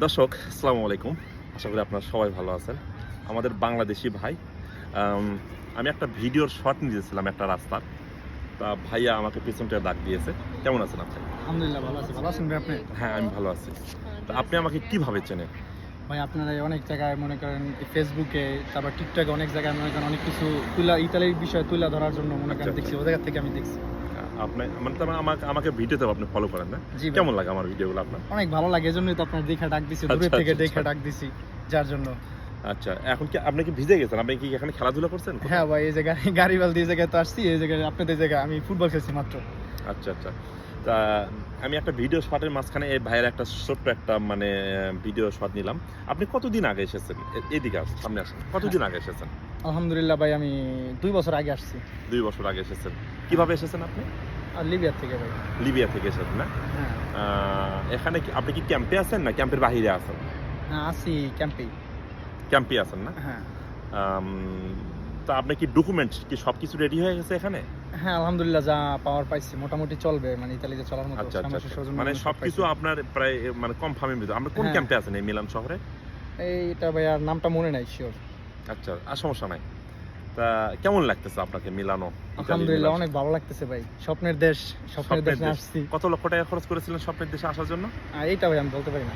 দর্শক আসসালামু আলাইকুম। আশা করি আপনারা সবাই ভালো আছেন। আমাদের বাংলাদেশি ভাই আমি একটা ভিডিওর শট নিয়েছিলাম একটা রাস্তার। তা ভাইয়া আমাকে পিছন থেকে ডাক দিয়েছে। কেমন আছেন আপনি? আলহামদুলিল্লাহ ভালো আছি। ভালো আছেন ভাই আপনি? হ্যাঁ আমি ভালো আছি। তা আপনি আমাকে কীভাবে চেনেন? ভাই আপনারা অনেক জায়গায় মনে করেন ফেসবুকে তারপর টিকটকে অনেক জায়গায় মনে করেন অনেক কিছু তুলা ইতালির বিষয় তুলে ধরার জন্য মনে করেন আচ্ছা, দেখছি। ও জায়গা থেকে আমি দেখছি। আপনি মানে তার মানে আমাকে আমাকে ভিডিওতে আপনি ফলো করেন না? কেমন লাগে আমার ভিডিওগুলো আপনার? অনেক ভালো লাগে এজন্যই তো আপনার দেখে ডাক দিছি দূরে আচ্ছা, থেকে আচ্ছা, দেখে আচ্ছা। ডাক দিছি যার জন্য। আচ্ছা এখন কি আপনি কি ভিজে গেছেন? আপনি কি এখানে খেলাধুলা করছেন? হ্যাঁ ভাই এই জায়গায় গাড়ি বাল দিয়ে জায়গায় তো আসছি এই জায়গায় আপনাদের জায়গায় আমি ফুটবল খেলছি মাত্র। আচ্ছা আচ্ছা। তা আমি একটা ভিডিও শটের মাঝখানে এই ভাইয়ের একটা ছোট্ট একটা মানে ভিডিও শট নিলাম। আপনি কতদিন আগে এসেছেন? এদিকে আসুন সামনে আসুন। কতদিন আগে এসেছেন? আলহামদুলিল্লাহ ভাই আমি দুই বছর আগে আসছি। দুই বছর আগে এসেছেন। কীভাবে এসেছেন আপনি? আর লিবিয়ার থেকে ভাই। লিবিয়া থেকে এসেছেন না? হ্যাঁ। এখানে কি আপনি কি ক্যাম্পে আছেন না ক্যাম্পের বাহিরে আছেন? হ্যাঁ আসি ক্যাম্পে ক্যাম্পে আছেন না? হ্যাঁ। তা আপনি কি ডকুমেন্টস কি সব কিছু রেডি হয়ে গেছে এখানে? হ্যাঁ আলহামদুলিল্লাহ যা পাওয়ার পাইছি মোটামুটি চলবে মানে ইতালিতে চলার মতো আচ্ছা আচ্ছা আচ্ছা। মানে মানুষ সব কিছু পাইছি। আপনার প্রায় মানে কনফার্মের ভিতরে আমরা কোন। ক্যাম্পে আছেন এই মিলান শহরে? এইটা ভাই আর নামটা মনে নাই শিওর আচ্ছা আর সমস্যা নাই। তা কেমন লাগতেছে আপনাকে মিলানো আলহামদুলিল্লাহ অনেক ভালো লাগতেছে ভাই। স্বপ্নের দেশ স্বপ্নের দেশে আসছি। কত লক্ষ টাকা খরচ করেছিলেন স্বপ্নের দেশে আসার জন্য? এইটা ভাই আমি বলতে পারি না।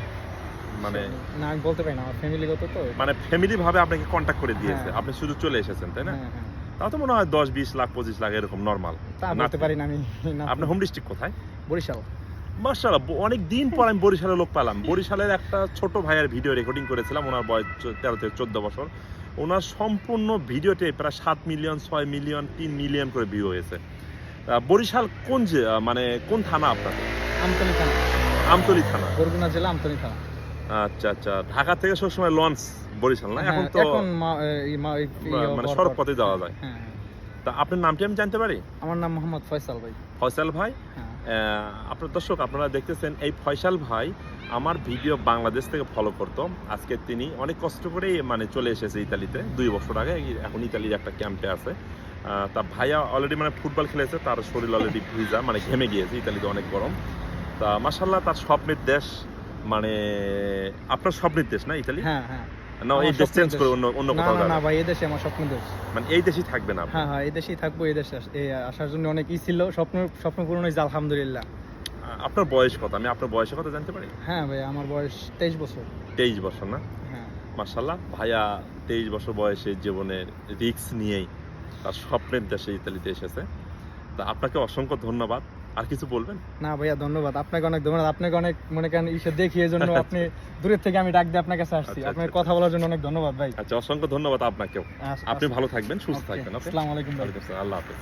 মানে না আমি বলতে পারি না আমার ফ্যামিলিগত তো। মানে ফ্যামিলি ভাবে আপনাকে কন্ট্যাক্ট করে দিয়েছে। হ্যাঁ। আপনি শুধু চলে এসেছেন তাই না? হ্যাঁ হ্যাঁ। তাও তো মনে হয় দশ বিশ লাখ পঁচিশ লাখ এরকম নর্মাল তা বলতে পারি না আমি আপনার হোম ডিস্ট্রিক্ট কোথায়? বরিশাল। মার্শাল্লাহ অনেক দিন পর আমি বরিশালের লোক পেলাম। বরিশালের একটা ছোট ভাইয়ের ভিডিও রেকর্ডিং করেছিলাম ওনার বয়স তেরো থেকে চোদ্দ বছর। ওনার সম্পূর্ণ ভিডিওতে প্রায় সাত মিলিয়ন ছয় মিলিয়ন তিন মিলিয়ন করে ভিউ হয়েছে। বরিশাল কোন যে মানে কোন থানা আপনাদের? আমতলি থানা। আমতলি থানা। বরগুনা জেলা আমতলি থানা। আচ্ছা আচ্ছা। ঢাকা থেকে সবসময় লঞ্চ বরিশাল না? এখন হ্যাঁ, তো এখন বা- মানে সড়ক পথে যাওয়া যায়। হ্যাঁ হ্যাঁ। তা আপনার নামটি আমি জানতে পারি? আমার নাম মোহাম্মদ ফয়সাল ভাই। ফয়সাল ভাই? আপনার দর্শক আপনারা দেখতেছেন এই ফয়সাল ভাই আমার ভিডিও বাংলাদেশ থেকে ফলো করতো। আজকে তিনি অনেক কষ্ট করেই মানে চলে এসেছে ইতালিতে। দুই বছর আগে এখন ইতালির একটা ক্যাম্পে আছে। তা ভাইয়া অলরেডি মানে ফুটবল খেলেছে তার শরীর অলরেডি ভিজা মানে ঘেমে গিয়েছে। ইতালিতে অনেক গরম। তা মাসাল্লাহ তার স্বপ্নের দেশ। মানে আপনার স্বপ্নের দেশ না ইতালি? হ্যাঁ হ্যাঁ। না এই দেশ চেঞ্জ করে অন্য অন্য কোথাও না না ভাই এই দেশে আমার স্বপ্ন দেশ। মানে এই দেশেই থাকবেন আপনি? হ্যাঁ হ্যাঁ এই দেশেই থাকব এই দেশে আসার জন্য অনেক ই ছিল। স্বপ্ন স্বপ্ন পূরণ হয়েছে আলহামদুলিল্লাহ। আপনার বয়স কত? আমি আপনার বয়সের কথা জানতে পারি? হ্যাঁ ভাই আমার বয়স তেইশ বছর। তেইশ বছর না? হ্যাঁ। মার্শাল্লাহ ভাইয়া তেইশ বছর বয়সে জীবনের রিস্ক নিয়েই তার স্বপ্নের দেশে ইতালিতে এসেছে। তা আপনাকে অসংখ্য ধন্যবাদ। আর কিছু বলবেন? না ভাইয়া ধন্যবাদ। আপনাকে অনেক ধন্যবাদ। আপনাকে অনেক মনে করেন ইসে দেখি এই জন্য আপনি দূরের থেকে আমি ডাক দিয়ে আপনার কাছে আসছি। আচ্ছা, আপনার আচ্ছা, কথা বলার জন্য অনেক ধন্যবাদ ভাই। আচ্ছা অসংখ্য ধন্যবাদ আপনাকেও। আপনি ভালো থাকবেন সুস্থ থাকবেন আসসালামু আলাইকুম আল্লাহ হাফেজ।